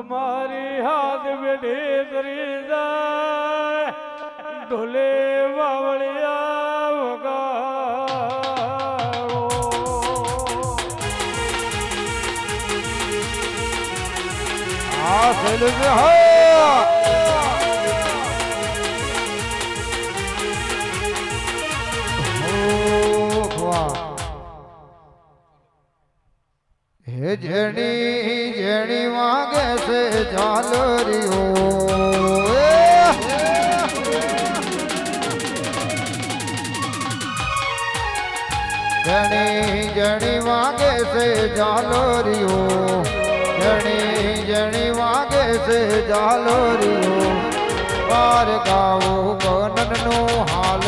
તમારી હાથ બેઠી તરી જાય. ઢોલે વાવળિયા વગાડો. આ શૈલેષ હા. હે છે ઝાલરીઓ જણી જણી વાગે છે ઝાલરીઓ પાર ગાવું ગનનનું હાલ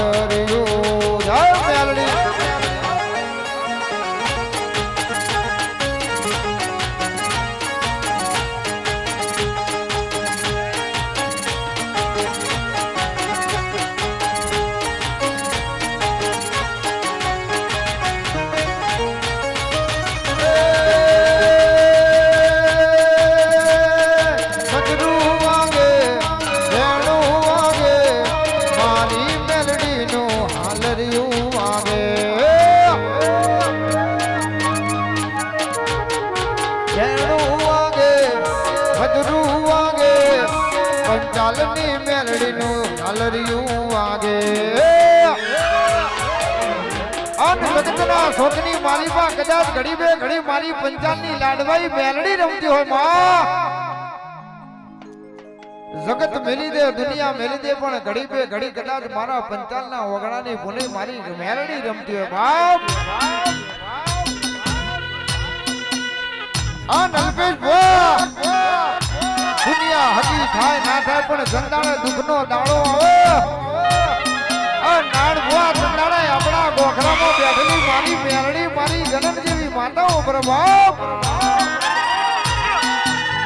પંચાલની મેલડીનું શોધની કદાચ ઘડી ઘડી મારી પંચાલની લાડવાઈ મેલડી રમતી હોય, માં! જગત મેલી દે, દુનિયા મેલી દે, પણ ઘડી બે ઘડી કદાચ મારા પંચાલના ઓગણાની ભૂલી મારી મેલડી રમતી હોય, બાપ! આ નલપેશ દુનિયા હજી થાય પણ સંતાણે દુઃખનો દાડો આ નાડ ભુવા આપણા ગોખરામાં બેઠેલી મારી મેલડી મારી ગણન જેવી માતાઓ પ્રભાવ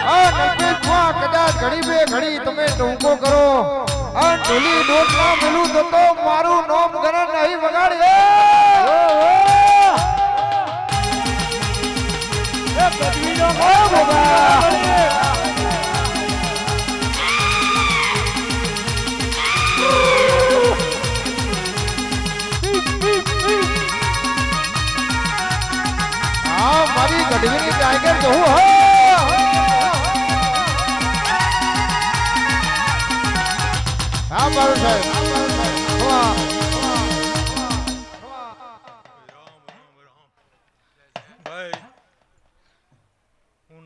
આ નલપેશ ભુવા કદાચ ઘડી બે તમે ટૂંકો કરો. આ ઢોલી મારું નોમ ગણન નહીં વગાડે. મારી ગઢવીની ટાઈગર જોઉં હો હા મારું સાહેબ.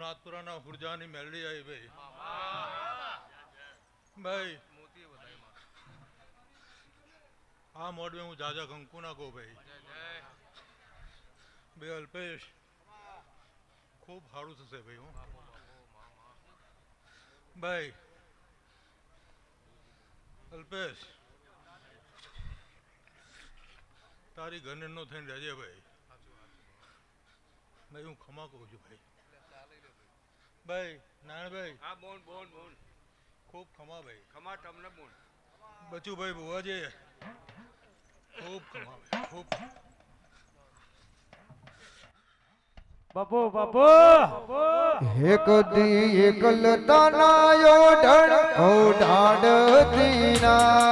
હું નાથપુરાના હુરજાની મેલડી આવી ભાઈ. ભાઈ. આ મોડવે હું જાજા કંકુ ના કહું ભાઈ બે અલ્પેશ. ખૂબ સારું થશે ભાઈ હું. ભાઈ. અલ્પેશ. તારી ઘરનો થઈને રહેજે ભાઈ. ભાઈ હું ખમા કહું છું ભાઈ. ભાઈ નાનભાઈ હા બોન બોન બોન. ખૂબ ખમા ભાઈ. ખમા તમને બોન. બચુભાઈ બુવાજે ખૂબ ખમા ભાઈ ખૂબ બાપુ બાપુ. એક દી એકલતા નાયો ઢળ ઓ ઢાડ દીના.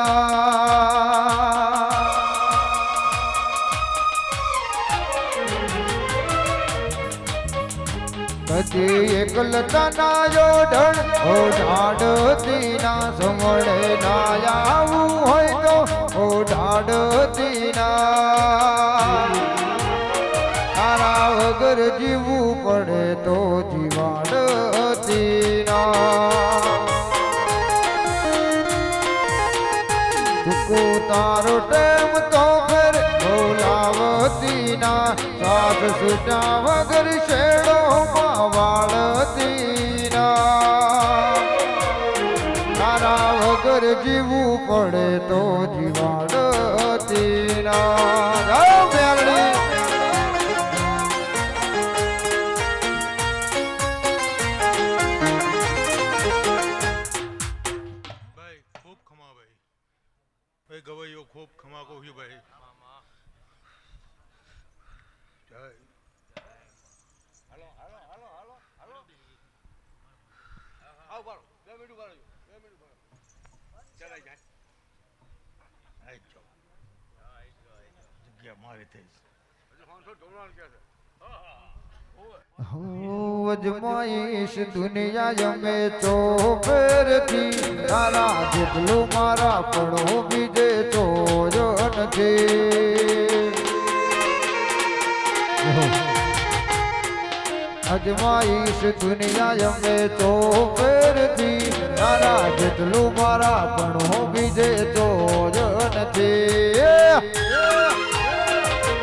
કદી એકલતા નાયો ઢળ ઓ ઢાડ દીના સમળે ના આવું હોય તો ઓ ઢાડ દીના તારા વગર જીવવું પડે તો જીવાડ તુકો તારો ટેમ તો ફેર બોલાવતી ના સાથ સુટા વગર ભાઈ ગવૈયો ખૂબ ખમાકો હ્યું ભાઈ. હાલો હાલો હાલો હાલો બે મિનિટ બાળો બે મિનિટ બાળો ચલાઈ આઈ જો જગ્યા મારી થઈ હજુ 500 ડોલર છે. હા. હા અજમાઈશ દુનિયા યમે ચોફેરથી. તારા જેટલું મારા પડો બીજે ચોજો નથી. અજમાઈશ દુનિયા યમે ચોફેરથી. તારા જેટલું મારા પડો બીજે ચોજો નથી.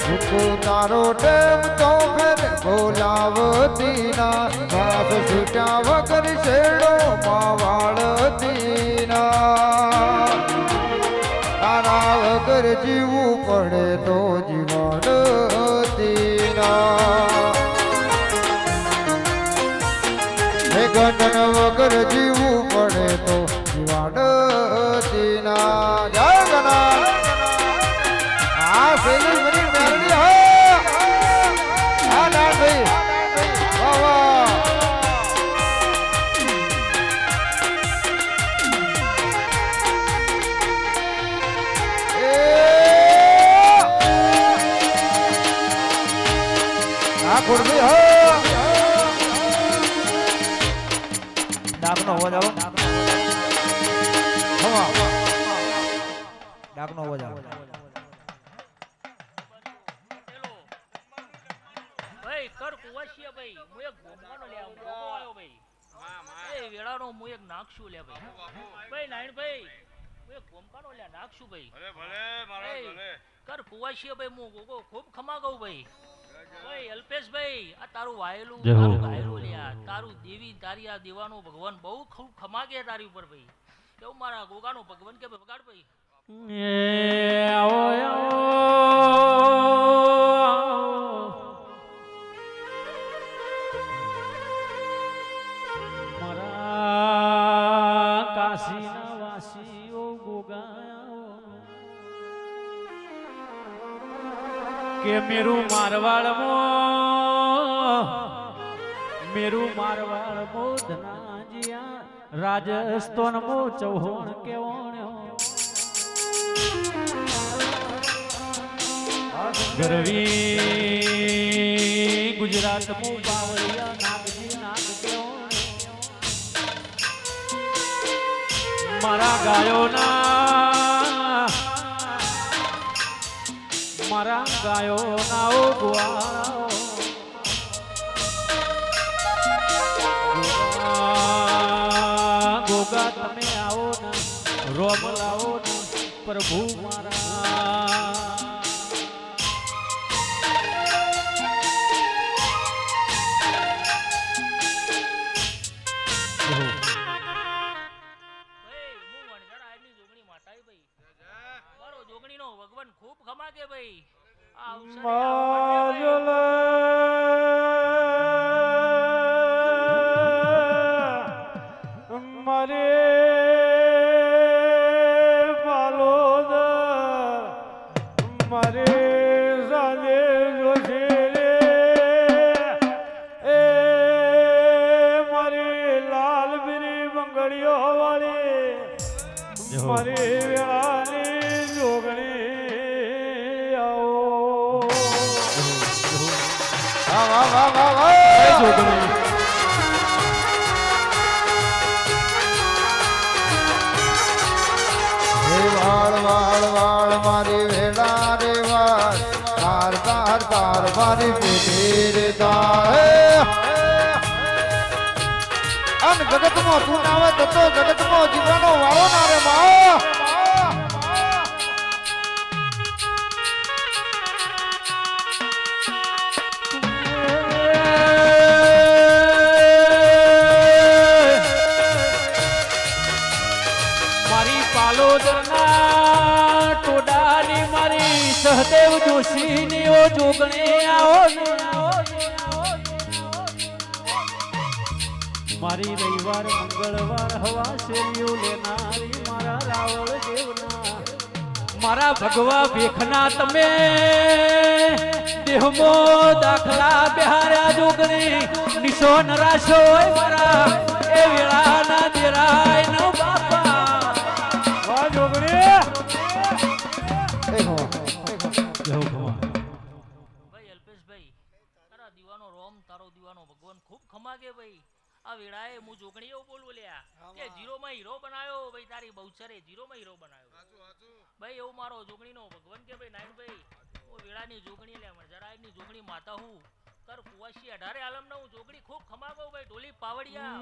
હુકુ તારો ટેમ તો ફેર બોલાવતી ના. ઘાસ છૂટ્યા વગર શેડો માવાળતી ના. તારા વગર હે કુવાશિયા ભાઈ હું એક ગોમવાનો લે આવું ગોમો આવ્યો ભાઈ. એ વેળાનો હું એક નાખશું લે ભાઈ. ભાઈ નાયણ ભાઈ હું એક ગોમકાનો લે નાખશું ભાઈ. ભલે કર કુવાશિયા ભાઈ હું ગોગો ખૂબ ખમા ગઉં ભાઈ. ભાઈ અલ્પેશભાઈ આ તારું વાયેલું તારું વાયેલું લ્યા તારું દેવી તારી આ દેવાનો ભગવાન બહુ ખૂબ ખમા કે તારી ઉપર ભાઈ. કેવું મારા ગોગાનો ભગવાન કે બગાડ ભાઈ? એ આવો આવો. કે મેરું મારવાડમાં મેરું મારવાડમો ધનાજીયા રાજસ્થાનમાં ચૌહાણ કેવણ્યો ગરવી ગુજરાત મુ બાવળિયા નાગજી નાગ કેવણ્યો. મારા ગાયોના મારા ગાયોના ઓ ગુવાળાઓ ગોગા, તમે આવો ને રોમ લાવો પ્રભુ Oh, shut oh. વાહ વાહ વાહ વાહ હે વાળ વાળ વાળ મારી વેળા રે વાળ તાર તાર તાર મારી પેઢી રે તાર અન જીવવાનો વાળો ના રે મારી રવિવાર, મંગળવાર, હવા, શેરીઓ લેનારી મારા રાવળ દેવના. મારા ભગવા ભેખના તમે દેહમો દાખલા બિહાર્યા જોગણી નિશો નરાશો મારા. એ વેળાના દેરાય નો બાપા. વાહ ભાઈ, અલ્પેશભાઈ તારા દીવાનો રોમ, તારો દીવાનો ભગવાન ખૂબ ખમાગે ભાઈ. આ વેળાએ હું જોગણી એવું બોલું લ્યા કે જીરોમાં હીરો બનાવ્યો ભાઈ તારી બહુચરે જીરોમાં હીરો બનાવ્યો. ભાઈ એવું મારો જોગણીનો ભગવાન કે ભાઈ નાઈનભાઈ હું વેળાની જોગણી લે મને જરાયની જોગણી માતા હું. કર કુવાસી અઢારે આલમ ના હું જોગણી ખૂબ ખમાગો ભાઈ ઢોલી પાવડિયા.